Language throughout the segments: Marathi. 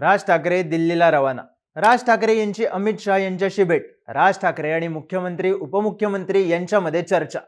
राज ठाकरे दिल्लीला रवाना. राज ठाकरे यांची अमित शहा यांच्याशी भेट. राज ठाकरे आणि मुख्यमंत्री उपमुख्यमंत्री यांच्यामध्ये चर्चा.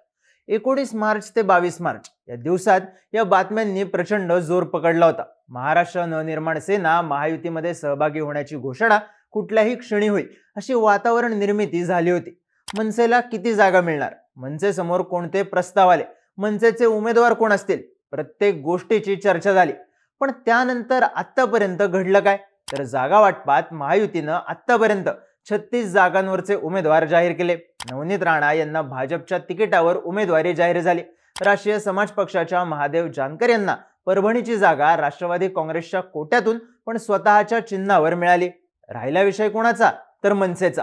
एकोणीस मार्च ते बावीस मार्च या दिवसात या बातम्यांनी प्रचंड जोर पकडला होता. महाराष्ट्र नवनिर्माण सेना महायुतीमध्ये सहभागी होण्याची घोषणा कुठल्याही क्षणी होईल अशी वातावरण निर्मिती झाली होती. मनसेला किती जागा मिळणार? मनसेसमोर कोणते प्रस्ताव आले? मनसेचे उमेदवार कोण असतील? प्रत्येक गोष्टीची चर्चा झाली. पण त्यानंतर आत्तापर्यंत घडलं काय? तर जागा वाटपात महायुतीनं आत्तापर्यंत छत्तीस जागांवरचे उमेदवार जाहीर केले. नवनीत राणा यांना भाजपच्या तिकिटावर उमेदवारी जाहीर झाली. राष्ट्रीय समाज पक्षाच्या महादेव जानकर यांना परभणीची जागा राष्ट्रवादी काँग्रेसच्या कोट्यातून पण स्वतःच्या चिन्हावर मिळाली. राहिला विषय कोणाचा? तर मनसेचा.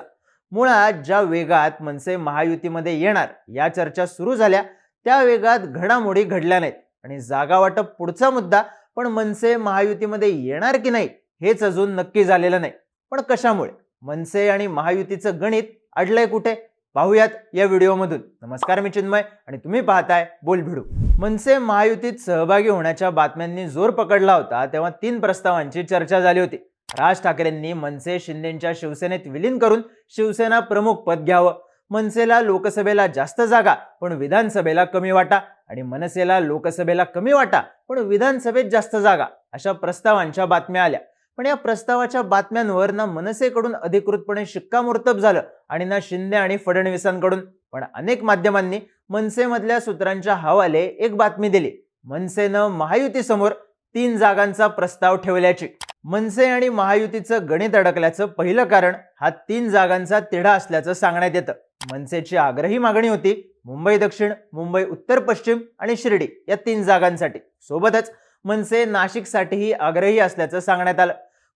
मुळात ज्या वेगात मनसे महायुतीमध्ये येणार या चर्चा सुरू झाल्या त्या वेगात घडामोडी घडल्या नाहीत. आणि जागा वाटप पुढचा मुद्दा पण मनसे महायुतीमध्ये येणार की नाही हेच अजून नक्की झालेलं नाही. पण कशामुळे? मनसे आणि महायुतीचं गणित अडलंय कुठे? पाहूयात या व्हिडिओमधून. नमस्कार मी चिन्मय आणि तुम्ही पाहताय बोल भिडू मनसे महायुतीत सहभागी होण्याच्या बातम्यांनी जोर पकडला होता तेव्हा तीन प्रस्तावांची चर्चा झाली होती. राज ठाकरेंनी मनसे शिंदेच्या शिवसेनेत विलीन करून शिवसेना प्रमुख पद घ्यावं. मनसेला लोकसभेला जास्त जागा पण विधानसभेला कमी वाटा. आणि मनसेला लोकसभेला कमी वाटा पण विधानसभेत जास्त जागा अशा प्रस्तावांच्या बातम्या आल्या. पण या प्रस्तावाच्या बातम्यांवर ना मनसेकडून अधिकृतपणे शिक्कामोर्तब झालं आणि ना शिंदे आणि फडणवीसांकडून. पण अनेक माध्यमांनी मनसेमधल्या सूत्रांच्या हवाले एक बातमी दिली. मनसेनं महायुतीसमोर तीन जागांचा प्रस्ताव ठेवल्याची. मनसे आणि महायुतीचं गणित अडकल्याचं पहिलं कारण हा तीन जागांचा तिढा असल्याचं सांगण्यात येतं. मनसेची आग्रही मागणी होती. मुंबई दक्षिण मुंबई उत्तर पश्चिम आणि शिर्डी या तीन जागांसाठी. सोबतच मनसे नाशिकसाठीही आग्रही असल्याचं सांगण्यात आलं.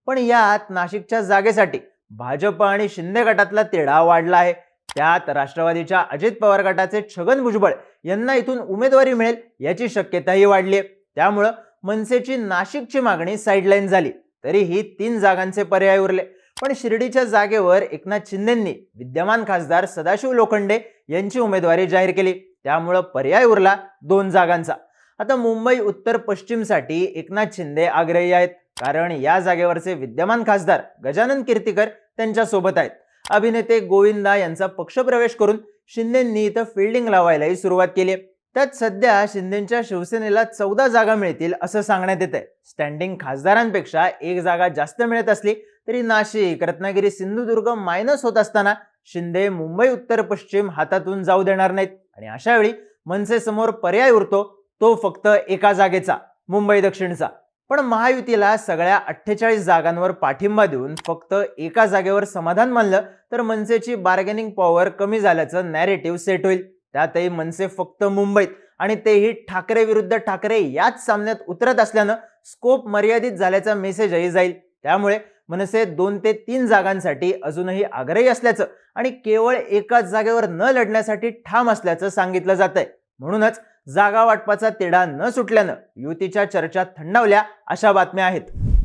पण यात नाशिकच्या जागेसाठी भाजप आणि शिंदे गटातला तिढा वाढला आहे. त्यात राष्ट्रवादीच्या अजित पवार गटाचे छगन भुजबळ यांना इथून उमेदवारी मिळेल याची शक्यताही वाढली आहे. त्यामुळं मनसेची नाशिकची मागणी साईडलाईन झाली. तरीही तीन जागांचे पर्याय उरले. पण शिर्डीच्या जागेवर एकनाथ शिंदेंनी विद्यमान खासदार सदाशिव लोखंडे यांची उमेदवारी जाहीर केली. त्यामुळं पर्याय उरला दोन जागांचा. आता मुंबई उत्तर पश्चिमसाठी एकनाथ शिंदे आग्रही आहेत. कारण या जागेवरचे विद्यमान खासदार गजानन कीर्तीकर त्यांच्यासोबत आहेत. अभिनेते गोविंदा यांचा पक्षप्रवेश करून शिंदेंनी इथं फिल्डिंग लावायलाही सुरुवात केली आहे. त्यात सध्या शिंदेच्या शिवसेनेला चौदा जागा मिळतील असं सांगण्यात येत आहे स्टँडिंग खासदारांपेक्षा एक जागा जास्त मिळत असली तरी नाशिक रत्नागिरी सिंधुदुर्ग मायनस होत असताना शिंदे मुंबई उत्तर पश्चिम हातातून जाऊ देणार नाहीत. आणि अशा वेळी मनसेसमोर पर्याय उरतो तो फक्त एका जागेचा मुंबई दक्षिणचा. पण महायुतीला सगळ्या अठ्ठेचाळीस जागांवर पाठिंबा देऊन फक्त एका जागेवर समाधान मानलं तर मनसेची बार्गेनिंग पॉवर कमी झाल्याचं नॅरेटिव्ह सेट होईल. त्यातही मनसे फक्त मुंबईत आणि तेही ठाकरे विरुद्ध ठाकरे याच सामन्यात उतरत असल्यानं स्कोप मर्यादित झाल्याचा मेसेजही जाईल. त्यामुळे मनसे दोन ते तीन जागांसाठी अजूनही आग्रही असल्याचं आणि केवळ एकाच जागेवर न लढण्यासाठी ठाम असल्याचं सांगितलं जात आहे म्हणूनच जागा वाटपाचा तिढा न सुटल्यानं युतीच्या चर्चा थंडावल्या अशा बातम्या आहेत.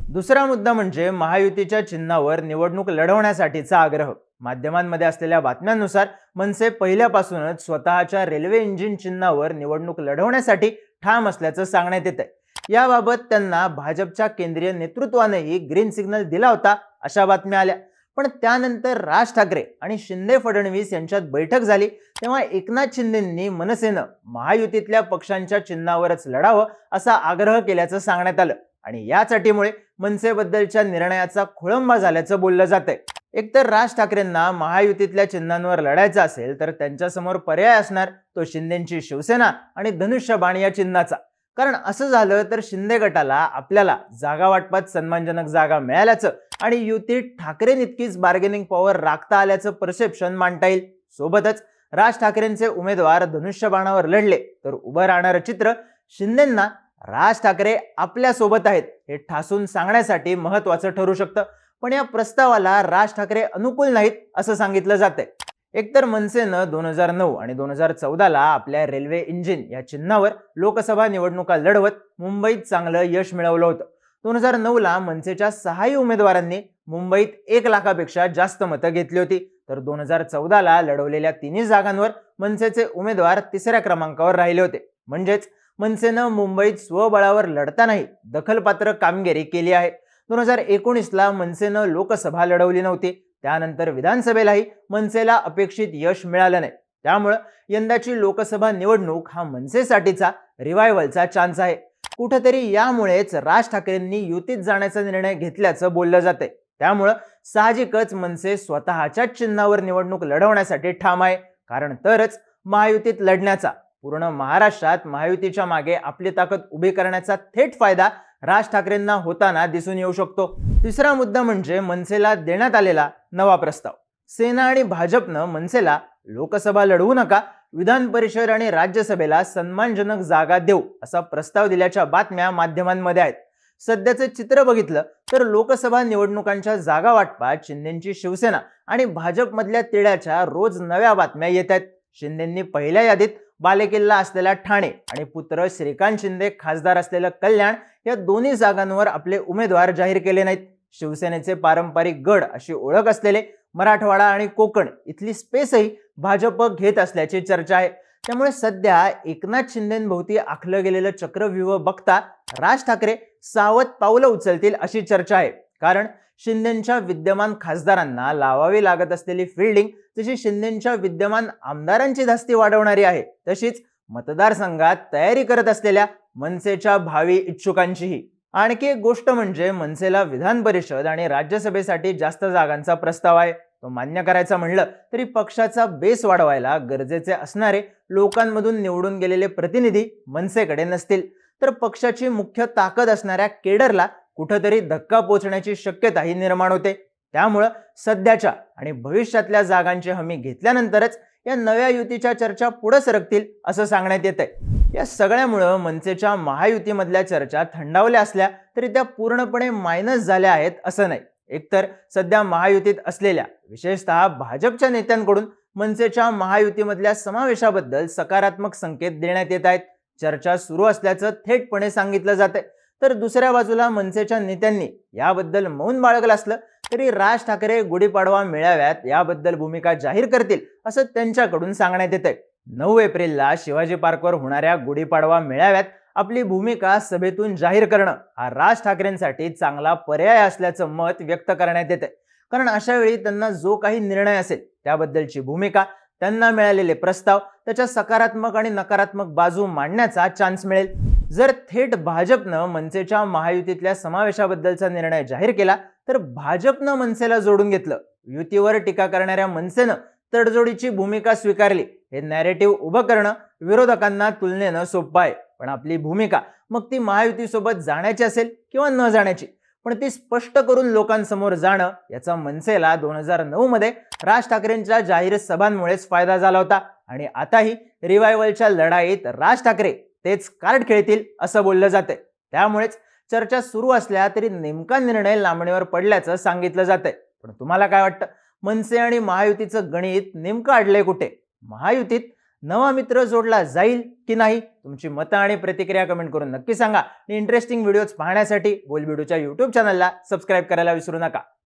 दुसरा मुद्दा म्हणजे महायुतीच्या चिन्हावर निवडणूक लढवण्यासाठीचा आग्रह. माध्यमांमध्ये असलेल्या बातम्यांनुसार मनसे पहिल्यापासूनच स्वतःच्या रेल्वे इंजिन चिन्हावर निवडणूक लढवण्यासाठी ठाम असल्याचं सांगण्यात येत आहे याबाबत त्यांना भाजपच्या केंद्रीय नेतृत्वानेही ग्रीन सिग्नल दिला होता अशा बातम्या आल्या. पण त्यानंतर राज ठाकरे आणि शिंदे फडणवीस यांच्यात बैठक झाली. तेव्हा एकनाथ शिंदेंनी मनसेनं महायुतीतल्या पक्षांच्या चिन्हावरच लढावं असा आग्रह केल्याचं सांगण्यात आलं. आणि याच अटीमुळे मनसेबद्दलच्या निर्णयाचा खोळंबा झाल्याचं बोललं जात आहे एकतर राज ठाकरेंना महायुतीतल्या चिन्हांवर लढायचं असेल तर त्यांच्यासमोर पर्याय असणार तो शिंदेची शिवसेना आणि धनुष्यबाण या चिन्हाचा. कारण असं झालं तर शिंदे गटाला आपल्याला जागा वाटपात सन्मानजनक जागा मिळाल्याचं आणि युतीत ठाकरेंइतकीच बार्गेनिंग पॉवर राखता आल्याचं परसेप्शन मांडता येईल. सोबतच राज ठाकरेंचे उमेदवार धनुष्यबाणावर लढले तर उभं राहणारं चित्र शिंदेंना राज ठाकरे आपल्यासोबत आहेत हे ठासून सांगण्यासाठी महत्वाचं ठरू शकतं. पण या प्रस्तावाला राज ठाकरे अनुकूल नाहीत असं सांगितलं जातंय. एकतर मनसेनं दोन हजार नऊ आणि दोन हजार चौदाला आपल्या रेल्वे इंजिन या चिन्हावर लोकसभा निवडणुका लढवत मुंबईत चांगलं यश मिळवलं होतं. दोन हजार नऊला मनसेच्या सहाही उमेदवारांनी मुंबईत एक लाखापेक्षा जास्त मतं घेतली होती. तर दोन हजार चौदाला लढवलेल्या तिन्ही जागांवर मनसेचे उमेदवार तिसऱ्या क्रमांकावर राहिले होते. म्हणजेच मनसेनं मुंबईत स्वबळावर लढतानाही दखलपात्र कामगिरी केली आहे. दोन हजार एकोणीसला मनसेनं लोकसभा लढवली नव्हती. त्यानंतर विधानसभेलाही मनसेला अपेक्षित यश मिळालं नाही. त्यामुळं यंदाची लोकसभा निवडणूक हा मनसेसाठीचा रिवायवलचा चान्स आहे. कुठंतरी यामुळेच राज ठाकरेंनी युतीत जाण्याचा निर्णय घेतल्याचं बोललं जातंय. त्यामुळं साहजिकच मनसे स्वतःच्याच चिन्हावर निवडणूक लढवण्यासाठी ठाम आहे. कारण तरच महायुतीत लढण्याचा पूर्ण महाराष्ट्रात महायुतीच्या मागे आपली ताकद उभी करण्याचा थेट फायदा राज ठाकरेंना होताना दिसून येऊ शकतो. तिसरा मुद्दा म्हणजे मनसेला देण्यात आलेला नवा प्रस्ताव. सेना आणि भाजपनं मनसेला लोकसभा लढवू नका विधान परिषद आणि राज्यसभेला सन्मानजनक जागा देऊ असा प्रस्ताव दिल्याच्या बातम्या माध्यमांमध्ये आहेत. सध्याचं चित्र बघितलं तर लोकसभा निवडणुकांच्या जागा वाटपात शिंदेची शिवसेना आणि भाजपमधल्या तिळ्याच्या रोज नव्या बातम्या येत आहेत. शिंदेंनी पहिल्या यादीत बालेकिल्ला असलेला ठाणे आणि पुत्र श्रीकांत शिंदे खासदार असलेलं कल्याण या दोन्ही जागांवर आपले उमेदवार जाहीर केले नाहीत. शिवसेनेचे पारंपरिक गड अशी ओळख असलेले मराठवाडा आणि कोकण इथली स्पेसही भाजप घेत असल्याची चर्चा आहे. त्यामुळे सध्या एकनाथ शिंदेभोवती आखलं गेलेलं चक्रव्यूह बघता राज ठाकरे सावध पावलं उचलतील अशी चर्चा आहे. कारण शिंदेच्या विद्यमान खासदारांना लावावी लागत असलेली फिल्डिंग जशी शिंदेच्या विद्यमान आमदारांची धास्ती वाढवणारी आहे. तशीच मतदारसंघात तयारी करत असलेल्या मनसेच्या भावी इच्छुकांचीही. आणखी एक गोष्ट म्हणजे मनसेला विधान परिषद आणि राज्यसभेसाठी जास्त जागांचा प्रस्ताव आहे. तो मान्य करायचा म्हणलं तरी पक्षाचा बेस वाढवायला गरजेचे असणारे लोकांमधून निवडून गेलेले प्रतिनिधी मनसेकडे नसतील. तर पक्षाची मुख्य ताकद असणाऱ्या केडरला कुठंतरी धक्का पोचण्याची शक्यताही निर्माण होते. त्यामुळं सध्याच्या आणि भविष्यातल्या जागांची हमी घेतल्यानंतरच या नव्या युतीच्या चर्चा पुढे सरकतील असं सांगण्यात येत आहे या सगळ्यामुळं मनसेच्या महायुतीमधल्या चर्चा थंडावल्या असल्या तरी त्या पूर्णपणे मायनस झाल्या आहेत असं नाही. एकतर सध्या महायुतीत असलेल्या विशेषतः भाजपच्या नेत्यांकडून मनसेच्या महायुतीमधल्या समावेशाबद्दल सकारात्मक संकेत देण्यात येत आहेत. चर्चा सुरू असल्याचं थेटपणे सांगितलं जातंय. तर दुसऱ्या बाजूला मनसेच्या नेत्यांनी याबद्दल मौन बाळगलं असलं तरी राज ठाकरे गुढीपाडवा मेळाव्यात याबद्दल भूमिका जाहीर करतील असं त्यांच्याकडून सांगण्यात येत आहे नऊ एप्रिलला शिवाजी पार्कवर होणाऱ्या गुढीपाडवा मेळाव्यात आपली भूमिका सभेतून जाहीर करणं हा राज ठाकरेंसाठी चांगला पर्याय असल्याचं मत व्यक्त करण्यात येते कारण अशा वेळी त्यांना जो काही निर्णय असेल त्याबद्दलची भूमिका त्यांना मिळालेले प्रस्ताव त्याच्या सकारात्मक आणि नकारात्मक बाजू मांडण्याचा चान्स मिळेल. जर थेट भाजपनं मनसेच्या महायुतीतल्या समावेशाबद्दलचा निर्णय जाहीर केला तर भाजपनं मनसेला जोडून घेतलं. युतीवर टीका करणाऱ्या मनसेनं तडजोडीची भूमिका स्वीकारली. हे नॅरेटिव्ह उभं करणं विरोधकांना तुलनेनं सोपं आहे. पण आपली भूमिका मग ती महायुतीसोबत जाण्याची असेल किंवा न जाण्याची? पण ती स्पष्ट करून लोकांसमोर जाणं याचा मनसेला दोन हजार नऊ मध्ये राज ठाकरेंच्या जाहीर सभांमुळेच फायदा झाला होता. आणि आताही रिवायवलच्या लढाईत राज ठाकरे तेच कार्ड खेळतील असं बोललं जातंय. त्यामुळेच चर्चा सुरू असल्या तरी नेमका निर्णय लांबणीवर पडल्याचं सांगितलं जातंय. पण तुम्हाला काय वाटतं? मनसे आणि महायुतीचं गणित नेमकं अडलंय कुठे? महायुतीत नवा मित्र जोडला जाईल की नाही? तुमची मतं आणि प्रतिक्रिया कमेंट करून नक्की सांगा. आणि इंटरेस्टिंग व्हिडिओज पाहण्यासाठी बोलबिडूच्या युट्यूब चॅनलला सबस्क्राईब करायला विसरू नका.